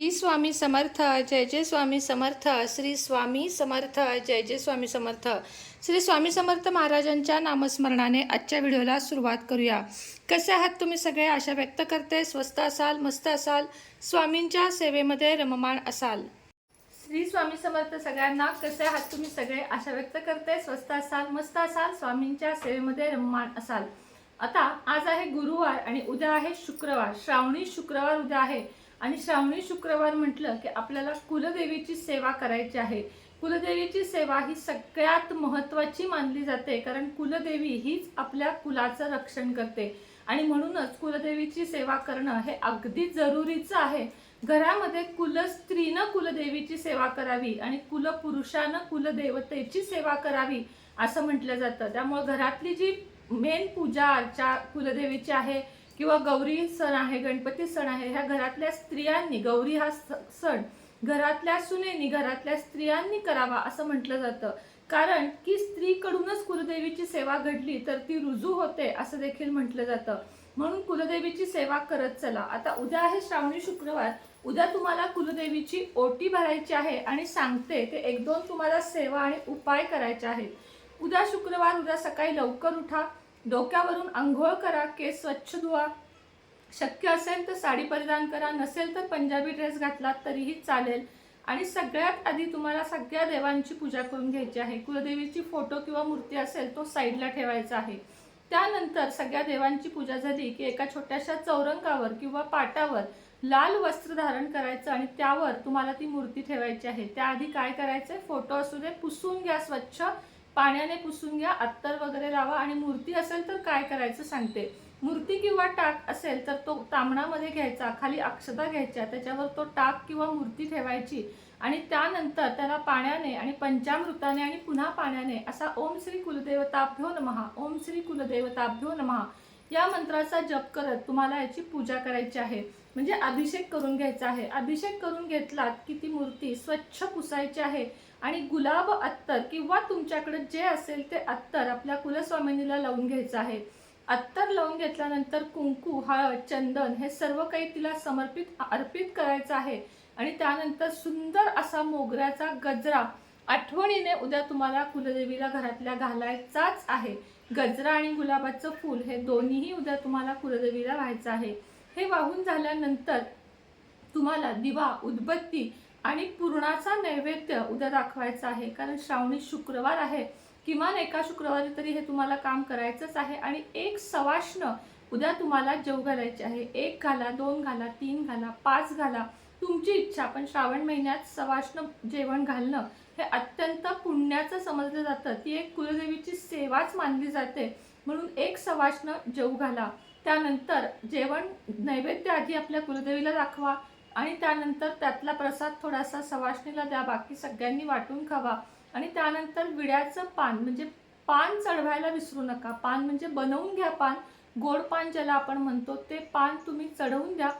श्री स्वामी समर्थ जय जय स्वामी समर्थ श्री स्वामी समर्थ जय जय स्वामी समर्थ. श्री स्वामी समर्थ महाराजांच्या नामस्मरणाने आजच्या व्हिडिओला सुरुवात करूया. कसे आहात तुम्ही सगळे? आशा व्यक्त करते. स्वस्त असाल मस्त असाल स्वामींच्या सेवेमध्ये रममाण असाल. श्री स्वामी समर्थ सगळ्यांना कसे आहात तुम्ही सगळे? आशा व्यक्त करते. स्वस्त असाल मस्त असाल स्वामींच्या सेवेमध्ये रममाण असाल. आता आज आहे गुरुवार आणि उद्या आहे शुक्रवार. श्रावणी शुक्रवार उद्या आहे. आणि श्रावणी शुक्रवार म्हटलं की आपल्याला कुलदेवीची सेवा करायची आहे. कुलदेवीची सेवा ही सगळ्यात महत्त्वाची मानली जाते कारण कुलदेवी हीच आपल्या कुलाचं रक्षण करते. आणि म्हणूनच कुलदेवीची सेवा करणं हे अगदी जरुरीचं आहे. घरामध्ये कुलस्त्रीनं कुलदेवीची सेवा करावी आणि कुलपुरुषानं कुलदेवतेची सेवा करावी असं म्हटलं जातं. त्यामुळे घरातली जी मेन पूजा अर्चा कुलदेवीची आहे किंवा गौरी सण आहे गणपती सण आहे ह्या घरातल्या स्त्रियांनी गौरी हा स- सण घरातल्या सुनेनी घरातल्या स्त्रियांनी करावा असं म्हटलं जातं. कारण की स्त्रीकडूनच कुलदेवीची सेवा घडली तर ती रुजू होते असं देखील म्हटलं जातं. म्हणून कुलदेवीची सेवा करत चला. आता उद्या आहे श्रावणी शुक्रवार. उद्या तुम्हाला कुलदेवीची ओटी भरायची आहे आणि सांगते ते एक दोन तुम्हाला सेवा आणि उपाय करायचे आहेत. उद्या शुक्रवार उद्या सकाळी लवकर उठा. डोक्यावरून आंघोळ करा केस स्वच्छ धुवा. शक्य असेल तर साडी परिधान करा नसेल तर पंजाबी ड्रेस घातलात तरीही चालेल. आणि सगळ्यात आधी तुम्हाला सगळ्या देवांची पूजा करून घ्यायची आहे. कुलदेवीची फोटो किंवा मूर्ती असेल तो साईडला ठेवायचा आहे. त्यानंतर सगळ्या देवांची पूजा झाली की एका छोट्याशा चौरंगावर किंवा पाटावर लाल वस्त्र धारण करायचं आणि त्यावर तुम्हाला ती मूर्ती ठेवायची आहे. त्याआधी काय करायचं फोटो असू दे पुसून घ्या स्वच्छ. पाण्याने पुसून घ्या अत्तर वगैरे लावा आणि मूर्ती असेल तर काय करायचं सांगते. मूर्ती किंवा टाक असेल तर तो तांबणामध्ये घ्यायचा खाली अक्षता घ्यायच्या त्याच्यावर तो टाक किंवा मूर्ती ठेवायची आणि त्यानंतर त्याला पाण्याने आणि पंचामृताने आणि पुन्हा पाण्याने असा ओम श्री कुलदेवताभ्यो नमहा ओम श्री कुलदेवताभ्यो नमहा या मंत्राचा जप करत तुम्हाला याची पूजा करायची आहे. म्हणजे अभिषेक करून घ्यायचा आहे. अभिषेक करून घेतलात की ती मूर्ती स्वच्छ पुसायची आहे. आणि गुलाब अत्तर किंवा तुमच्याकडे जे असेल ते अत्तर आपल्या कुलस्वामिनीला लावून घ्यायचं आहे. अत्तर लावून घेतल्यानंतर कुंकू हळद चंदन हे सर्व काही तिला समर्पित अर्पित करायचं आहे. आणि त्यानंतर सुंदर असा मोगऱ्याचा गजरा आठवणीने उद्या तुम्हाला कुलदेवीला घरातल्या घालायचाच आहे. गजरा आणि गुलाबाचं फूल हे दोन्हीही उद्या तुम्हाला कुलदेवीला व्हायचं आहे. हे वाहून झाल्यानंतर तुम्हाला दिवा उदबत्ती आणि पुरणाचा नैवेद्य उद्या दाखवायचा आहे. कारण श्रावणी शुक्रवार आहे. किमान एका शुक्रवारी तरी हे तुम्हाला काम करायचंच आहे आणि एक सवाष्ण उद्या तुम्हाला जेव घालायचे आहे. एक घाला दोन घाला तीन घाला पाच घाला. तुमची इच्छा पण श्रावण महिन्यात सवाष्ण जेवण घालणं हे अत्यंत पुण्याचं समजलं जातं. ती एक कुलदेवीची सेवाच मानली जाते. म्हणून एक सवाष्ण जेव घाला. त्यानंतर जेवण नैवेद्य आधी आपल्या कुलदेवीला दाखवा आणि त्यानंतर त्यातला प्रसाद थोडासा सवाष्णीला द्या. बाकी सगळ्यांनी वाटून खावा. आणि त्यानंतर विड्याचं पान म्हणजे पान चढवायला विसरू नका. पान म्हणजे बनवून घ्या पान. गोड पान ज्याला आपण म्हणतो ते पान तुम्ही चढवून द्या.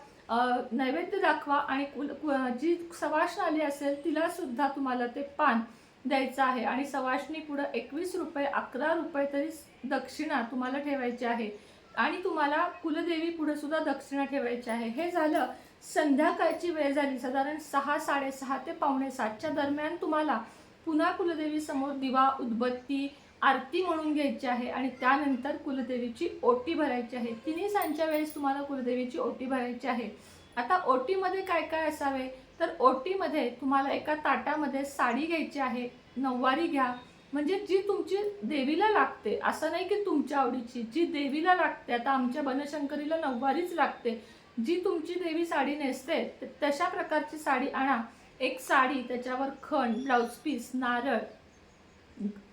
नैवेद्य दाखवा आणि कुल कु- जी सवाष्ण आली असेल तिला सुद्धा तुम्हाला ते पान द्यायचं आहे. आणि सवाष्णी पुढं एकवीस रुपये अकरा रुपये तरी दक्षिणा तुम्हाला ठेवायची आहे. आणि तुम्हाला कुलदेवी पुढे सुद्धा दक्षिणा ठेवायची आहे. हे झालं संध्याकाळची वेळ झाली. साधारण सहा साडेसहा ते पावणे सातच्या दरम्यान तुम्हाला पुन्हा कुलदेवी समोर दिवा उदबत्ती आरती म्हणून घ्यायची आहे आणि त्यानंतर कुलदेवीची ओटी भरायची आहे. तिन्ही सांच्या वेळेस तुम्हाला कुलदेवीची ओटी भरायची आहे. आता ओटीमध्ये काय काय असावे? तर ओटीमध्ये तुम्हाला एका ताटामध्ये साडी घ्यायची आहे. नऊवारी घ्या. म्हणजे जी तुमची देवीला लागते. असं नाही की तुमच्या आवडीची. जी देवीला लागते आता आमच्या बनशंकरीला नऊवारीच लागते. जी तुमची देवी साडी नेसते तशा प्रकारची साडी आणा. एक साडी त्याच्यावर खण ब्लाऊज पीस नारळ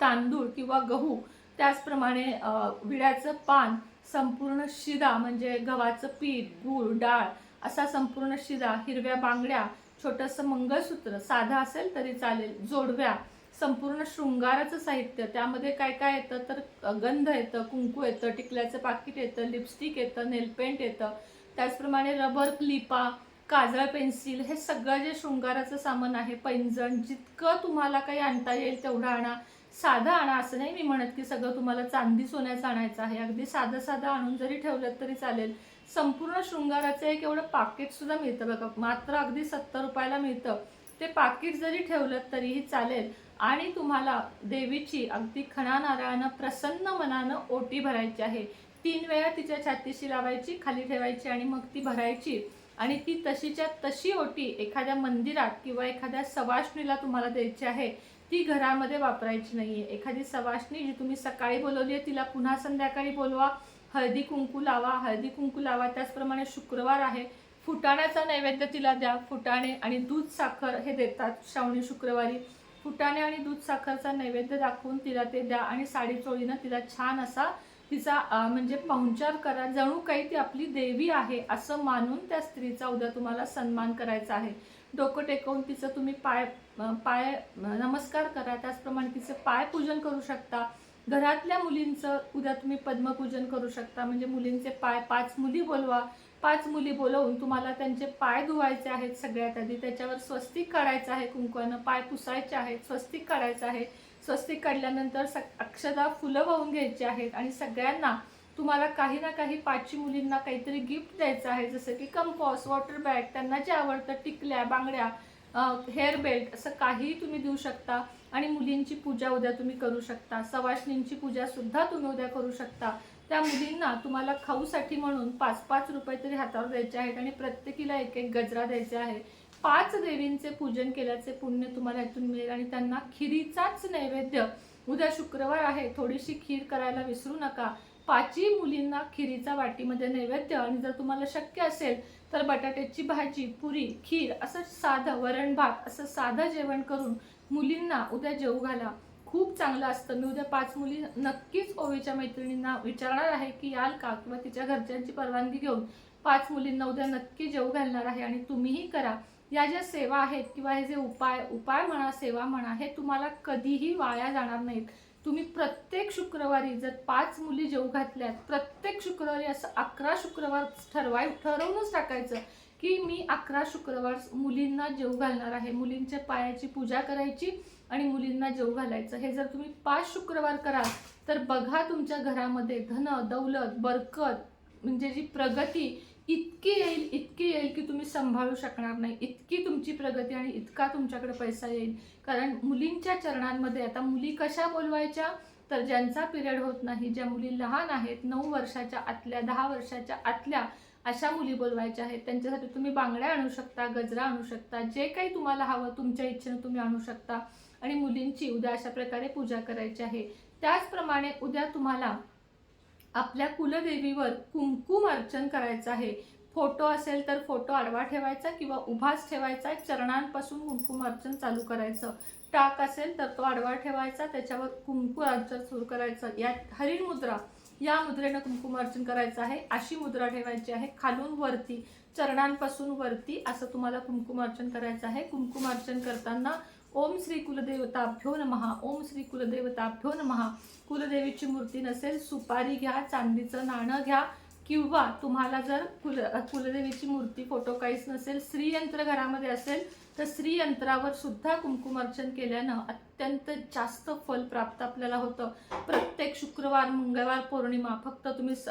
तांदूळ किंवा गहू त्याचप्रमाणे विड्याचं पान संपूर्ण शिरा म्हणजे गव्हाचं पीठ गूळ डाळ असा संपूर्ण शिरा हिरव्या बांगड्या छोटंसं मंगळसूत्र साधा असेल तरी चालेल जोडव्या संपूर्ण शृंगाराचं साहित्य त्यामध्ये काय काय येतं तर गंध येतं कुंकू येतं टिकल्याचं पाकिट येतं लिपस्टिक येतं नेलपेंट येतं त्याचप्रमाणे रबर क्लिपा काजळ पेन्सिल हे सगळं जे शृंगाराचं सामान आहे पैंजण जितकं तुम्हाला काही आणता येईल तेवढं आणा. साधं आणा असं नाही मी म्हणत की सगळं तुम्हाला चांदी सोन्याचं आणायचं आहे. अगदी साधं साधं आणून जरी ठेवलं तरी चालेल. संपूर्ण शृंगाराचं एक एवढं पाकिटसुद्धा मिळतं बघा. मात्र अगदी सत्तर रुपयाला मिळतं. ते पाकिट जरी ठेवलं तरीही चालेल. आणि तुम्हाला देवीची अगदी खणा नारळानं प्रसन्न मनानं ओटी भरायची आहे. तीन वेळा तिच्या छातीशी लावायची खाली ठेवायची आणि मग ती भरायची. आणि ती तशीच्या तशी ओटी एखाद्या मंदिरात किंवा एखाद्या सवाष्णीला तुम्हाला द्यायची आहे ती घरामध्ये वापरायची नाही आहे एखादी सवाष्णी जी तुम्ही सकाळी बोलवली आहे तिला पुन्हा संध्याकाळी बोलवा हळदी कुंकू लावा. हळदी कुंकू लावा त्याचप्रमाणे शुक्रवार आहे फुटाण्याचा नैवेद्य तिला द्या. फुटाणे आणि दूध साखर हे देतात श्रावणी शुक्रवारी. फुटाणे आणि दूध साखरचा नैवेद्य दाखवून तिला ते द्या आणि साडी चोळीनं तिला छान असा तिचा म्हणजे पाहुणचार करा. जणू काही ती आपली देवी आहे असं मानून त्या स्त्रीचा उद्या तुम्हाला सन्मान करायचा आहे. डोकं टेकवून तिचं तुम्ही पाय पाय नमस्कार करा. त्याचप्रमाणे तिचं पाय पूजन करू शकता. घरातल्या मुलींचं उद्या तुम्ही पद्मपूजन करू शकता. म्हणजे मुलींचे पाय पाच मुली बोलवा. पाच मुली बोलवून तुम्हाला त्यांचे पाय धुवायचे आहेत सगळ्यात आधी. त्याच्यावर स्वस्तिक काढायचं आहे कुंकवानं. पाय पुसायचे आहेत. स्वस्तिक काढायचं आहे. स्वस्तिक काढल्यानंतर स अक्षदा फुलं वाहून घ्यायची आहेत आणि सगळ्यांना तुम्हाला काही ना काही पाचवी मुलींना काहीतरी गिफ्ट द्यायचं आहे. जसं की कंपॉस वॉटर बॅग त्यांना जे आवडतं टिकल्या बांगड्या हेअर बेल्ट असं काहीही तुम्ही देऊ शकता. आणि मुलींची पूजा उद्या तुम्ही करू शकता. सवाशिनींची पूजासुद्धा तुम्ही उद्या करू शकता. त्या मुलींना तुम्हाला खाऊसाठी म्हणून पाच पाच रुपये तरी हातावर द्यायचे आहेत आणि प्रत्येकीला एक एक गजरा द्यायचा आहे. पाच देवींचे पूजन केल्याचे पुण्य तुम्हाला यातून मिळेल आणि त्यांना खिरीचाच नैवेद्य उद्या शुक्रवार आहे. थोडीशी खीर करायला विसरू नका. पाचही मुलींना खिरीचा वाटीमध्ये नैवेद्य आणि जर तुम्हाला शक्य असेल तर बटाट्याची भाजी पुरी खीर असं साधं वरण भात असं साधं जेवण करून मुलींना उद्या जेवू घाला खूप चांगलं असतं. मी उद्या पाच मुली नक्कीच ओवीच्या मैत्रिणींना विचारणार आहे की याल का? किंवा तिच्या घरच्यांची परवानगी घेऊन पाच मुलींना उद्या नक्की जेवू घालणार आहे आणि तुम्हीही करा. या ज्या सेवा आहेत किंवा हे जे उपाय उपाय म्हणा सेवा म्हणा हे तुम्हाला कधीही वाया जाणार नाहीत. तुम्ही प्रत्येक शुक्रवारी जर पाच मुली जेव घातल्यात प्रत्येक शुक्रवारी असं अकरा शुक्रवार ठरवाय ठरवूनच टाकायचं की मी अकरा शुक्रवार मुलींना जेव घालणार आहे. मुलींच्या पायाची पूजा करायची आणि मुलींना जेव घालायचं. हे जर तुम्ही पाच शुक्रवार कराल तर बघा तुमच्या घरामध्ये धन दौलत बरकत म्हणजे जी प्रगती इतकी येईल इतकी येईल की तुम्ही सांभाळू शकणार नाही. इतकी तुमची प्रगती आणि इतका तुमच्याकडे पैसा येईल. कारण मुलींच्या चरणांमध्ये आता मुली कशा बोलवायच्या? तर ज्यांचा पिरियड होत नाही ज्या मुली लहान आहेत नऊ वर्षाच्या आतल्या दहा वर्षाच्या आतल्या अशा मुली बोलवायच्या आहेत. त्यांच्यासाठी तुम्ही बांगड्या आणू शकता गजरा आणू शकता जे काही तुम्हाला हवं तुमच्या इच्छेनं तुम्ही आणू शकता. आणि मुलींची उद्या अशा प्रकारे पूजा करायची आहे. त्याचप्रमाणे उद्या तुम्हाला आपल्या कुलदेवीवर कुमकुम अर्चन करायचं आहे. फोटो असेल तर फोटो आडवा ठेवायचा किंवा उभाच ठेवायचा. चरणांपासून कुमकुम अर्चन चालू करायचं. टाक असेल तर तो आडवा ठेवायचा. त्याच्यावर कुमकुम अर्चन सुरू करायचं. यात हरिण मुद्रा या मुद्रेनं कुमकुम अर्चन करायचं आहे. अशी मुद्रा ठेवायची आहे. खालून वरती चरणांपासून वरती असं तुम्हाला कुमकुम अर्चन करायचं आहे. कुमकुम अर्चन करताना ओम श्री कुलदेवताभ्यो नमहा ओम श्री कुलदेवताभ्यो नमहा कुलदेवीची मूर्ती नसेल सुपारी घ्या चांदीचं नाणं घ्या किंवा तुम्हाला जर कुल कुलदेवीची मूर्ती फोटो काहीच नसेल श्रीयंत्र घरामध्ये असेल तर श्रीयंत्रावर सुद्धा कुंकुमार्चन केल्यानं अत्यंत जास्त फल प्राप्त आपल्याला होतं. प्रत्येक शुक्रवार मंगळवार पौर्णिमा फक्त तुम्ही स-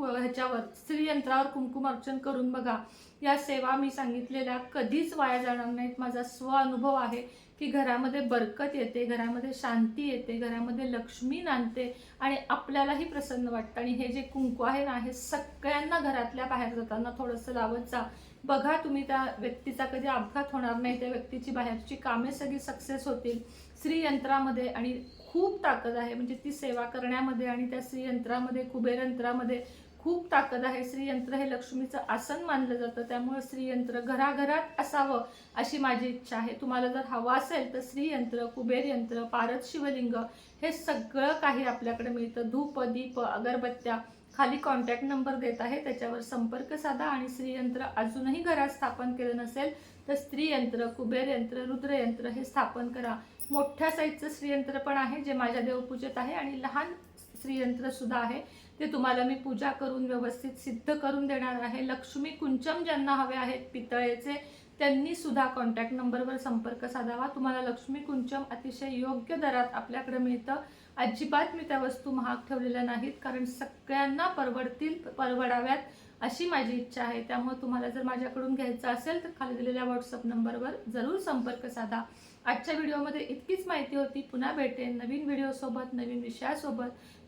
ह्याच्यावर श्रीयंत्रावर कुंकुमार्चन करून बघा. या सेवा मी सांगितलेल्या कधीच वाया जाणार नाहीत. माझा स्व अनुभव आहे की घरामध्ये बरकत येते घरामध्ये शांती येते घरामध्ये लक्ष्मी नांदते आणि आपल्यालाही प्रसन्न वाटतं. आणि हे जे कुंकू आहे ना हे सगळ्यांना घरातल्या बाहेर जाताना थोडंसं लावत जा. बघा तुम्ही त्या व्यक्तीचा कधी अपघात होणार नाही. त्या व्यक्तीची बाहेरची कामे सगळी सक्सेस होतील. श्रीयंत्रामध्ये आणि खूप ताकद आहे. म्हणजे ती सेवा करण्यामध्ये आणि त्या श्रीयंत्रामध्ये कुबेरयंत्रामध्ये खूप ताकद आहे. श्रीयंत्र हे लक्ष्मीचं आसन मानलं जातं. त्यामुळे श्रीयंत्र घराघरात असावं अशी माझी इच्छा आहे. तुम्हाला जर हवं असेल तर श्रीयंत्र कुबेर यंत्र पारद शिवलिंग हे सगळं काही आपल्याकडे मिळतं. धूप दीप अगरबत्त्या खाली कॉन्टॅक्ट नंबर देत आहे. त्याच्यावर संपर्क साधा आणि श्रीयंत्र अजूनही घरात स्थापन केलं नसेल तर स्त्रीयंत्र कुबेर यंत्र रुद्रयंत्र हे स्थापन करा. मोठ्या साईजचं श्रीयंत्र पण आहे जे माझ्या देवपूजेत आहे आणि लहान श्रीयंत्रसुद्धा आहे. ते तुम्हाला मी पूजा करून व्यवस्थित सिद्ध करून देणार आहे. लक्ष्मी कुंचम ज्यांना हवे आहेत पितळेचे त्यांनी सुद्धा कॉन्टॅक्ट नंबरवर संपर्क साधावा. तुम्हाला लक्ष्मी कुंचम अतिशय योग्य दरात आपल्याकडे मिळतं. अजिबात मी त्या वस्तू महाग ठेवलेल्या नाहीत कारण सगळ्यांना परवडतील परवडाव्यात अशी माझी इच्छा आहे. त्यामुळे तुम्हाला जर माझ्याकडून घ्यायचं असेल तर खाली दिलेल्या व्हॉट्सअप नंबरवर जरूर संपर्क साधा. आजच्या व्हिडिओमध्ये इतकीच माहिती होती. पुन्हा भेटेन नवीन व्हिडिओसोबत नवीन विषयासोबत.